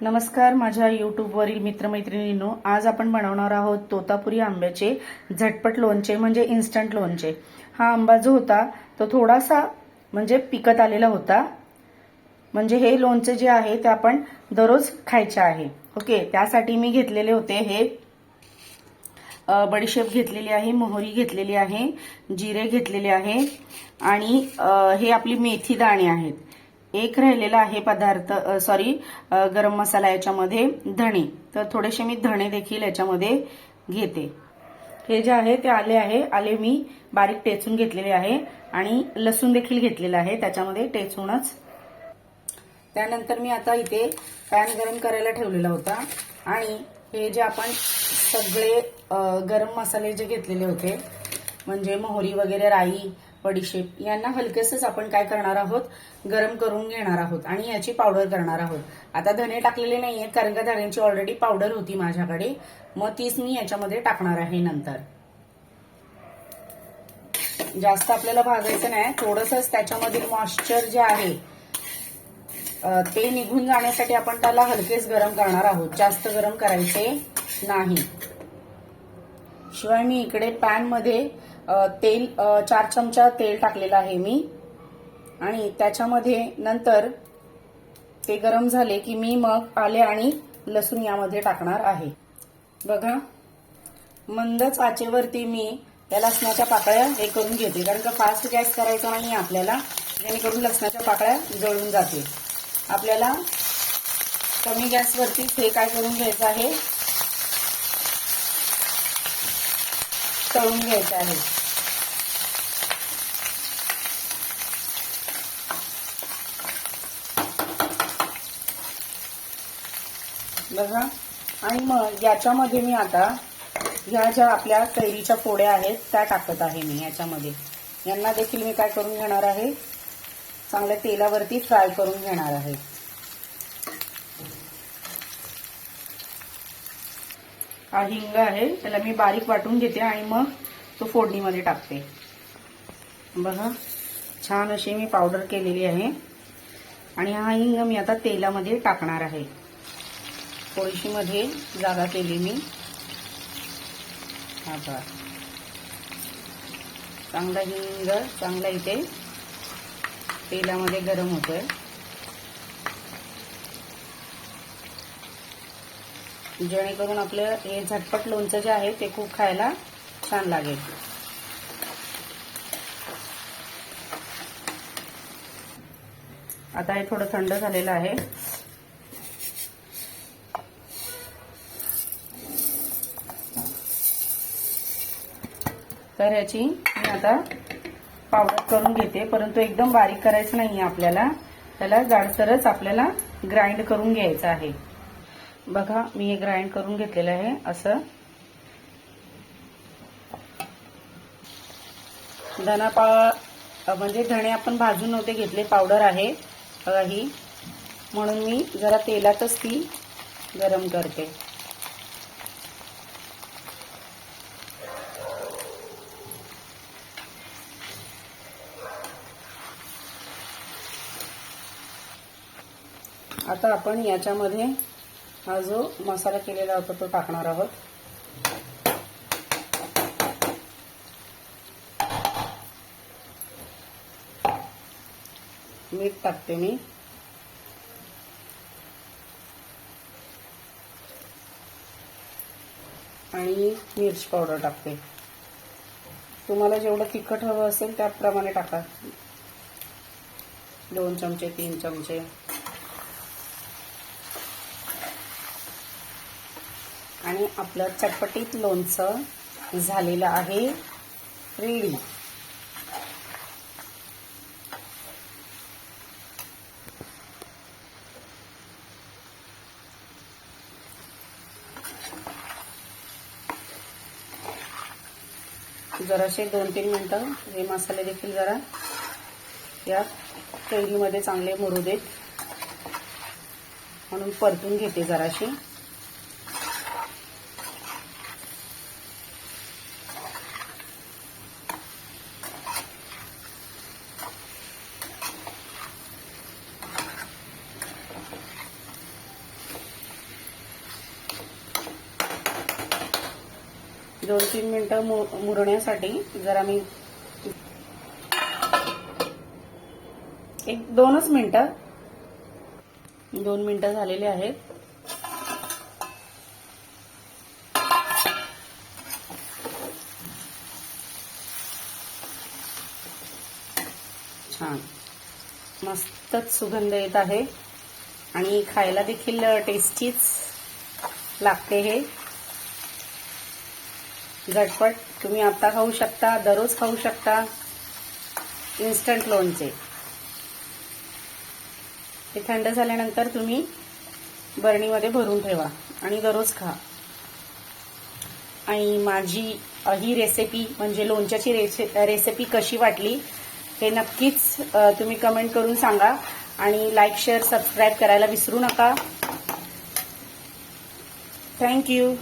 नमस्कार माझ्या यूट्यूबवरील मित्रमैत्रिणींनो आज आपण बनवणार आहोत तोतापुरी आंब्याचे झटपट लोणचे म्हणजे इन्स्टंट लोणचे. हा आंबा जो होता तो थोडासा म्हणजे पिकत आलेला होता. म्हणजे हे लोणचे जे आहे ते आपण दररोज खायचे आहे. ओके त्यासाठी मी घेतलेले होते हे बडीशेप घेतलेली आहे मोहरी घेतलेली आहे जिरे घेतलेले आहे आणि हे आपली मेथी दाणे आहेत. एक राहिलेला आहे पदार्थ सॉरी गरम मसाला याच्यामध्ये धणे. तर थोडेसे मी धणे देखील याच्यामध्ये घेते. हे जे आहे ते आले आहे. आले मी बारीक टेचून घेतलेले आहे आणि लसूण देखील घेतलेलं आहे. त्याच्यामध्ये टेचूनच. त्यानंतर मी आता इथे पॅन गरम करायला ठेवलेला होता. आणि हे जे आपण सगळे गरम मसाले जे घेतलेले होते म्हणजे मोहरी वगैरे राई बडीशेप यांना हलकेसच आपण काय करणार आहोत? गरम करून घेणार आहोत आणि याची पावडर करणार आहोत. आता धने टाकलेले नाहीये कारण का धण्यांची ऑलरेडी पावडर होती माझ्याकडे. मग तीच मी याच्यामध्ये टाकणार आहे नंतर. जास्त आपल्याला भाजायचं नाही थोडंसंच त्याच्यामधील मॉइश्चर जे आहे ते निघून जाण्यासाठी आपण त्याला हलकेच गरम करणार आहोत. जास्त गरम करायचे नाही. शिवाय मी इकडे पॅनमध्ये तेल चार चमचा तेल टाकलेलं आहे मी. आणि त्याच्यामध्ये नंतर ते गरम झाले की मी मग आले आणि लसूण यामध्ये टाकणार आहे. बघा मंदच चाचेवरती मी या लसणाच्या पाकळ्या हे करून घेते. कारण का फास्ट गॅस करायचा नाही आपल्याला जेणेकरून लसणाच्या पाकळ्या जळून जाते आपल्याला कमी गॅसवरती हे काय करून घ्यायचं आहे? तळून घ्यायचं आहे. बघा. आणि मग याच्यामध्ये मी आता ह्या ज्या आपल्या कैरीच्या फोड्या आहेत त्या टाकत आहे मी याच्यामध्ये. यांना देखील मी काय करून घेणार आहे? चांगल्या तेलावरती फ्राय करून घेणार आहे. हा हिंग आहे त्याला मी बारीक वाटून घेते आणि मग तो फोडणीमध्ये टाकते. बघा छान अशी मी पावडर केलेली आहे. आणि हा हिंग मी आता तेलामध्ये टाकणार आहे. कोळशीमध्ये जागा केली मी. हा बघा. चांगला हिंग चांगला इथे तेलामध्ये गरम होतोय. जेणेकरून आपलं हे झटपट लोणचं जे आहे ते खूप खायला छान लागेल. आता हे थोडं थंड झालेलं आहे. तर याची मी आता पावडर करून घेते. परंतु एकदम बारीक करायचं नाही आपल्याला. त्याला जाडसरच आपल्याला ग्राइंड करून घ्यायचं आहे. बघा मी हे ग्राइंड करून घेतलेलं आहे. असं. धनापा म्हणजे धणे आपण भाजून नव्हते घेतले. पावडर आहे. बघा ही. म्हणून मी जरा तेलातच ती गरम करते. आता आपण याच्यामध्ये हा जो मसाला केलेला होता तो टाकणार आहोत. मीठ टाकते मी. आणि मिरची पावडर टाकते. तुम्हाला जेवढं तिखट हवं असेल त्याप्रमाणे टाका. दोन चमचे तीन चमचे आणि आपलं चटपटीत लोणचं झालेलं आहे. रेडी. जराशे दोन तीन मिनटं हे मसाले देखील जरा या कैरीमध्ये चांगले मुरू देत. म्हणून परतून घेते जराशी. दोन तीन मिनटं मु- मुरण्यासाठी जरा मी एक दोनच मिनटं दोन मिनटं झालेले आहेत. छान. मस्तच सुगंध येत आहे. आणि खायला देखील टेस्टीच लागते हे. झटपट. तुम्ही आता खाऊ शकता दररोज खाऊ शकता. इन्स्टंट लोणचे हे थंड झाल्यानंतर तुम्ही बरणीमध्ये भरून ठेवा आणि दररोज खा. आणि माझी ही रेसिपी म्हणजे लोणच्याची रेसि रेसिपी कशी वाटली हे नक्कीच तुम्ही कमेंट करून सांगा आणि लाईक शेअर सबस्क्राईब करायला विसरू नका. थँक्यू